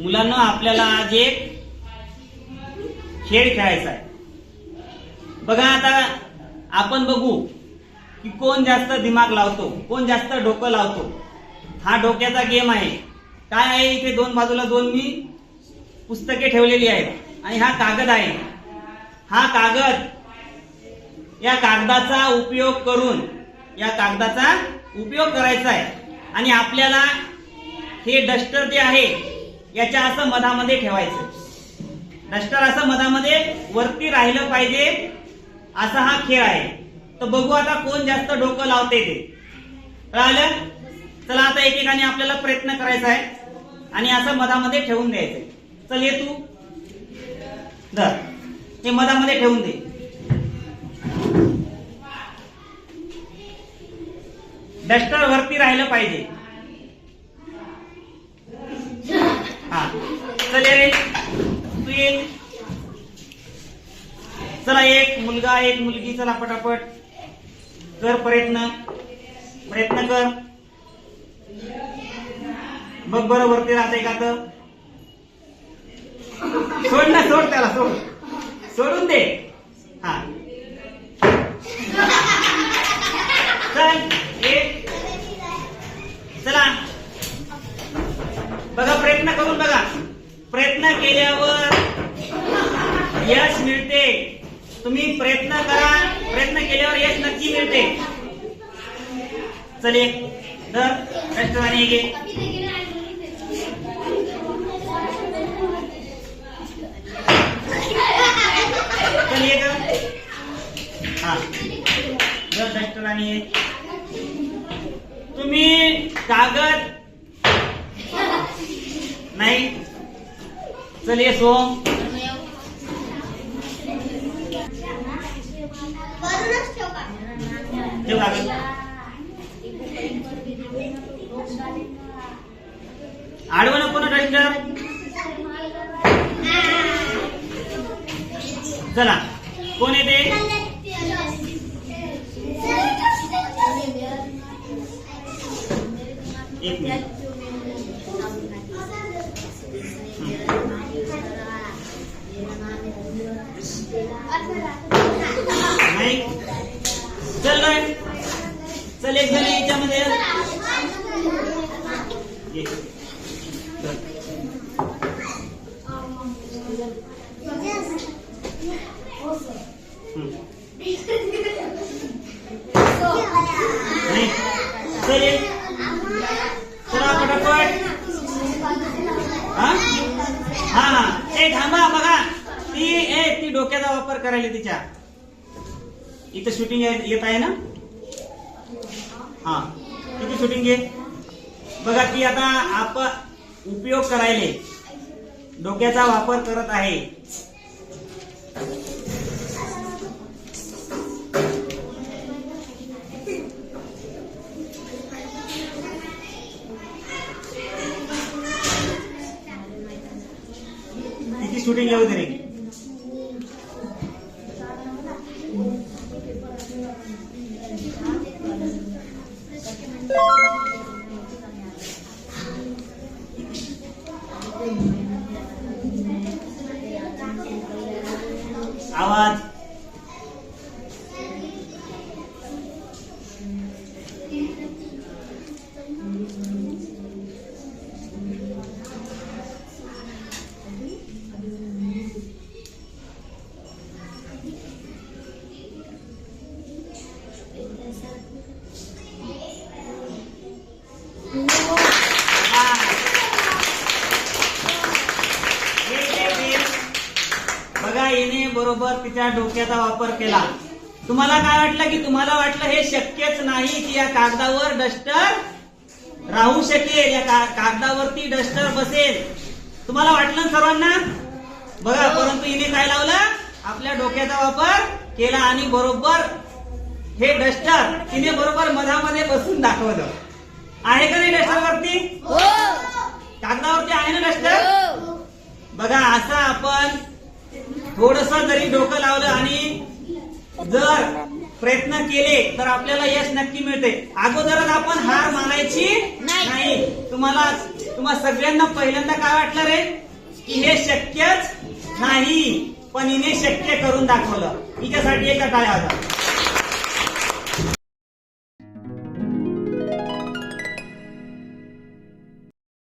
मुलांना आपल्याला आज एक खेळ खेळायचा आहे. बघा आता आपण बघू की कोण जास्त दिमाग लावतो कोण जास्त डोकं लावतो. हा डोक्याचा गेम आहे. काय आहे इथे दोन बाजूला दोन मी पुस्तके ठेवलेली आहेत. आणि हा कागद आहे. हा कागद या कागदाचा उपयोग करून या कागदाचा उपयोग करायचा आहे. आणि आपल्याला हे डस्टर जे आहे याच्या असं मधामध्ये ठेवायचं. डस्टर असं मधामध्ये वरती राहिलं पाहिजे असा हा खेळ आहे. तर बघू आता कोण जास्त डोकं लावते ते. कळालं? चला आता एकेकाने आपल्याला प्रयत्न करायचा आहे. आणि असं मधामध्ये ठेवून द्यायचंय चल ये तू. धर. हे मधामध्ये ठेवून दे. डस्टर वरती राहिलं पाहिजे. हा. चल रे. तू ये. चला एक मुलगा एक मुलगी. चला पटापट. कर प्रयत्न. प्रयत्न कर. बघ बरं वरती राहते का तर सोड ना सोड त्याला सोड. सोडून दे. प्रयत्न केल्यावर यश मिळते. तुम्ही प्रयत्न करा. प्रयत्न केल्यावर यश नक्की मिळते. चल एक दर कष्टवाणी घे चल ये ग हा दर डस्टर ये तुम्ही कागद नाही. चल ये सोम. ठेव कागद. आडवं नको ना चला. कोण येते? एक मिनिट. नाही चल ना. चल एक जण याच्यामध्ये. चला. हा हा. ए थांबा बघा. ती ए ती डोक्याचा वापर करायला तिच्या. इथं शूटिंग येत आहे ना? हा. किती शूटिंग घे बघा ती आता आप उपयोग करायले. डोक्याचा वापर करत आहे. तिची शूटिंग येऊ दे रे बरोबर तिच्या डोक्याचा वापर केला. तुम्हाला काय वाटलं की तुम्हाला वाटलं हे शक्यच नाही की या कागदावर डस्टर राहू शकेल या कागदावरती डस्टर बसेल? तुम्हाला वाटलं सर्वांना? बघा परंतु हिने काय लावलं? आपल्या डोक्याचा वापर केला आणि बरोबर हे डस्टर तिने बरोबर मधामध्ये बसून दाखवलं. आहे का नाही डस्टर वरती कागदावरती आहे ना डस्टर? बघा असं आपण थोडस जरी डोकं लावलं आणि जर प्रयत्न केले तर आपल्याला यश नक्की मिळते अगोदरच आपण हार मानायची नाही. नाही. तुम्हाला तुम्हा सगळ्यांना पहिल्यांदा काय वाटलं रे? की हे शक्यच नाही. पण हिने शक्य करून दाखवलं. हिच्यासाठी एका टाळ्या होता